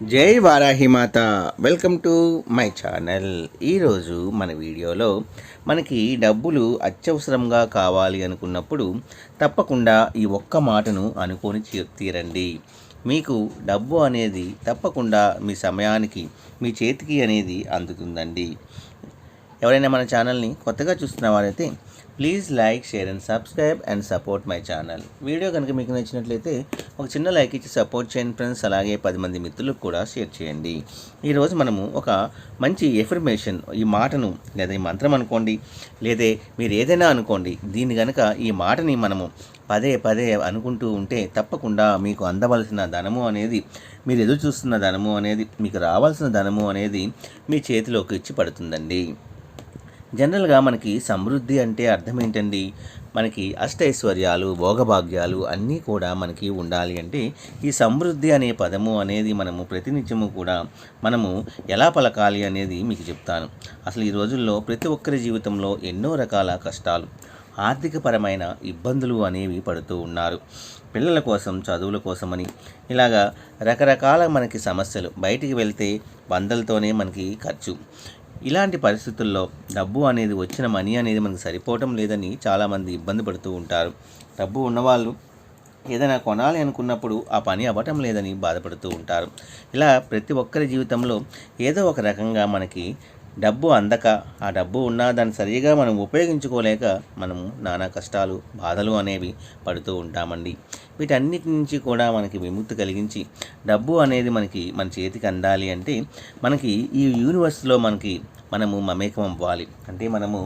జై Varahimata welcome to my channel. ఈరోజు మన వీడియోలో మనకి డబ్బులు అత్యవసరంగా కావాలి అనుకున్నప్పుడు తప్పకుండా ఈ ఒక్క మాటను అనుకొని తీరండి మీకు డబ్బు అనేది తప్పకుండా మీ సమయానికి మీ చేతికి అనేది అందుతుందండి. ఎవరైనా మన ఛానల్ని కొత్తగా చూస్తున్న వారైతే please like share and subscribe and support my channel. Video కనుక మీకు నచ్చినట్లయితే ఒక చిన్న లైక్ ఇచ్చి సపోర్ట్ చేయండి ఫ్రెండ్స్. అలాగే పది మంది మిత్రులకు కూడా షేర్ చేయండి. ఈరోజు మనము ఒక మంచి ఎఫర్మేషన్ ఈ మాటను లేదా ఈ మంత్రం అనుకోండి లేదా మీరు ఏదైనా అనుకోండి దీన్ని కనుక ఈ మాటని మనము పదే పదే అనుకుంటూ ఉంటే తప్పకుండా మీకు అందవలసిన ధనము అనేది మీరు ఎదురు చూస్తున్న ధనము అనేది మీకు రావాల్సిన ధనము అనేది మీ చేతిలోకి ఇచ్చి పడుతుందండి. జనరల్గా మనకి సమృద్ధి అంటే అర్థం ఏంటండి మనకి అష్టైశ్వర్యాలు భోగభాగ్యాలు అన్నీ కూడా మనకి ఉండాలి అంటే ఈ సమృద్ధి అనే పదము అనేది మనము ప్రతినిత్యము కూడా మనము ఎలా పలకాలి అనేది మీకు చెప్తాను. అసలు ఈ రోజుల్లో ప్రతి ఒక్కరి జీవితంలో ఎన్నో రకాల కష్టాలు ఆర్థికపరమైన ఇబ్బందులు అనేవి పడుతూ ఉన్నారు. పిల్లల కోసం చదువుల కోసమని. ఇలాగా రకరకాల మనకి సమస్యలు బయటికి వెళ్తే వందలతోనే మనకి ఖర్చు. ఇలాంటి పరిస్థితుల్లో డబ్బు అనేది వచ్చిన మనీ అనేది మనకు సరిపోవటం లేదని చాలామంది ఇబ్బంది పడుతూ ఉంటారు. డబ్బు ఉన్నవాళ్ళు ఏదైనా కొనాలి అనుకున్నప్పుడు ఆ పని అవ్వటం లేదని బాధపడుతూ ఉంటారు. ఇలా ప్రతి ఒక్కరి జీవితంలో ఏదో ఒక రకంగా మనకి డబ్బు అందక ఆ డబ్బు ఉన్నా దాన్ని సరిగా మనం ఉపయోగించుకోలేక మనము నానా కష్టాలు బాధలు అనేవి పడుతూ ఉంటామండి. వీటన్నిటి నుంచి కూడా మనకి విముక్తి కలిగించి డబ్బు అనేది మనకి మన చేతికి అందాలి అంటే మనకి ఈ యూనివర్స్లో మనకి మనము మమేకం అవ్వాలి. అంటే మనము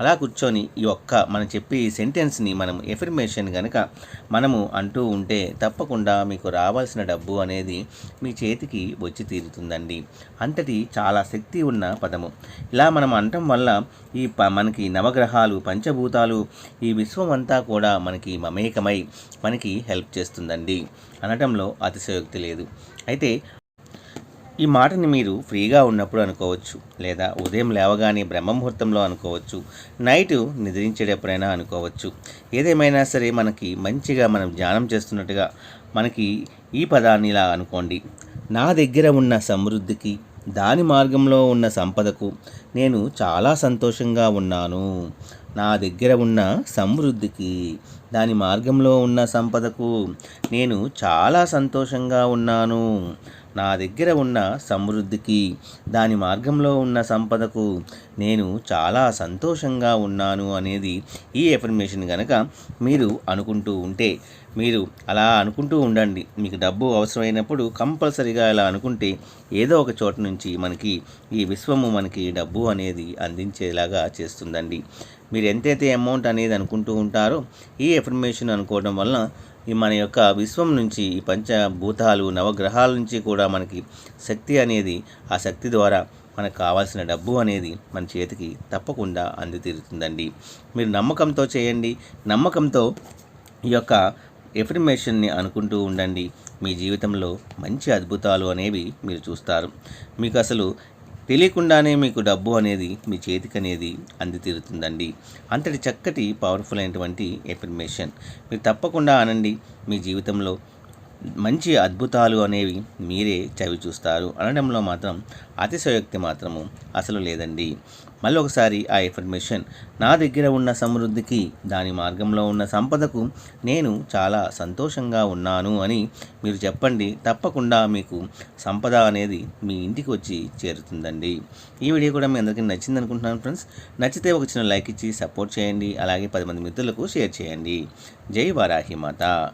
అలా కూర్చొని ఈ ఒక్క మనం చెప్పే ఈ సెంటెన్స్ని మనం ఎఫర్మేషన్ కనుక మనము అంటూ ఉంటే తప్పకుండా మీకు రావాల్సిన డబ్బు అనేది మీ చేతికి వచ్చి తీరుతుందండి. అంతటి చాలా శక్తి ఉన్న పదము. ఇలా మనం అనటం వల్ల ఈ ప మనకి నవగ్రహాలు పంచభూతాలు ఈ విశ్వం అంతా కూడా మనకి మమేకమై మనకి హెల్ప్ చేస్తుందండి. అనటంలో అతిశయోక్తి లేదు. అయితే ఈ మాటని మీరు ఫ్రీగా ఉన్నప్పుడు అనుకోవచ్చు లేదా ఉదయం లేవగానే బ్రహ్మముహూర్తంలో అనుకోవచ్చు నైట్ నిద్రించేటప్పుడైనా అనుకోవచ్చు. ఏదేమైనా సరే మనకి మంచిగా మనం ధ్యానం చేస్తున్నట్టుగా మనకి ఈ పదాన్ని ఇలా అనుకోండి. నా దగ్గర ఉన్న సమృద్ధికి దాని మార్గంలో ఉన్న సంపదకు నేను చాలా సంతోషంగా ఉన్నాను. నా దగ్గర ఉన్న సమృద్ధికి దాని మార్గంలో ఉన్న సంపదకు నేను చాలా సంతోషంగా ఉన్నాను. నా దగ్గర ఉన్న సమృద్ధికి దాని మార్గంలో ఉన్న సంపదకు నేను చాలా సంతోషంగా ఉన్నాను అనేది ఈ ఎఫర్మేషన్ కనుక మీరు అనుకుంటూ ఉంటే మీరు అలా అనుకుంటూ ఉండండి. మీకు డబ్బు అవసరమైనప్పుడు కంపల్సరీగా ఇలా అనుకుంటే ఏదో ఒక చోట నుంచి మనకి ఈ విశ్వము మనకి డబ్బు అనేది అందించేలాగా చేస్తుందండి. మీరు ఎంతైతే అమౌంట్ అనేది అనుకుంటూ ఉంటారో ఈ ఎఫర్మేషన్ అనుకోవడం వలన ఈ మన యొక్క విశ్వం నుంచి ఈ పంచభూతాలు నవగ్రహాల నుంచి కూడా మనకి శక్తి అనేది ఆ శక్తి ద్వారా మనకు కావాల్సిన డబ్బు అనేది మన చేతికి తప్పకుండా అందితీరుతుందండి. మీరు నమ్మకంతో చేయండి. నమ్మకంతో ఈ యొక్క ఎఫర్మేషన్ని అనుకుంటూ ఉండండి. మీ జీవితంలో మంచి అద్భుతాలు అనేవి మీరు చూస్తారు. మీకు అసలు తెలియకుండానే మీకు డబ్బు అనేది మీ చేతికి అనేది అంది తీరుతుందండి అంతటి చక్కటి పవర్ఫుల్ అయినటువంటి ఎఫర్మేషన్ మీరు తప్పకుండా అనండి మీ జీవితంలో మంచి అద్భుతాలు అనేవి మీరే చవి చూస్తారు. అనడంలో మాత్రం అతిశయోక్తి మాత్రము అసలు లేదండి. మళ్ళీ ఒకసారి ఆ ఇన్ఫర్మేషన్. నా దగ్గర ఉన్న సమృద్ధికి దాని మార్గంలో ఉన్న సంపదకు నేను చాలా సంతోషంగా ఉన్నాను అని మీరు చెప్పండి. తప్పకుండా మీకు సంపద అనేది మీ ఇంటికి వచ్చి చేరుతుందండి. ఈ వీడియో కూడా మీ అందరికీ నచ్చింది అనుకుంటున్నాను ఫ్రెండ్స్. నచ్చితే ఒక చిన్న లైక్ ఇచ్చి సపోర్ట్ చేయండి. అలాగే పది మంది మిత్రులకు షేర్ చేయండి. జై వారాహి మాత.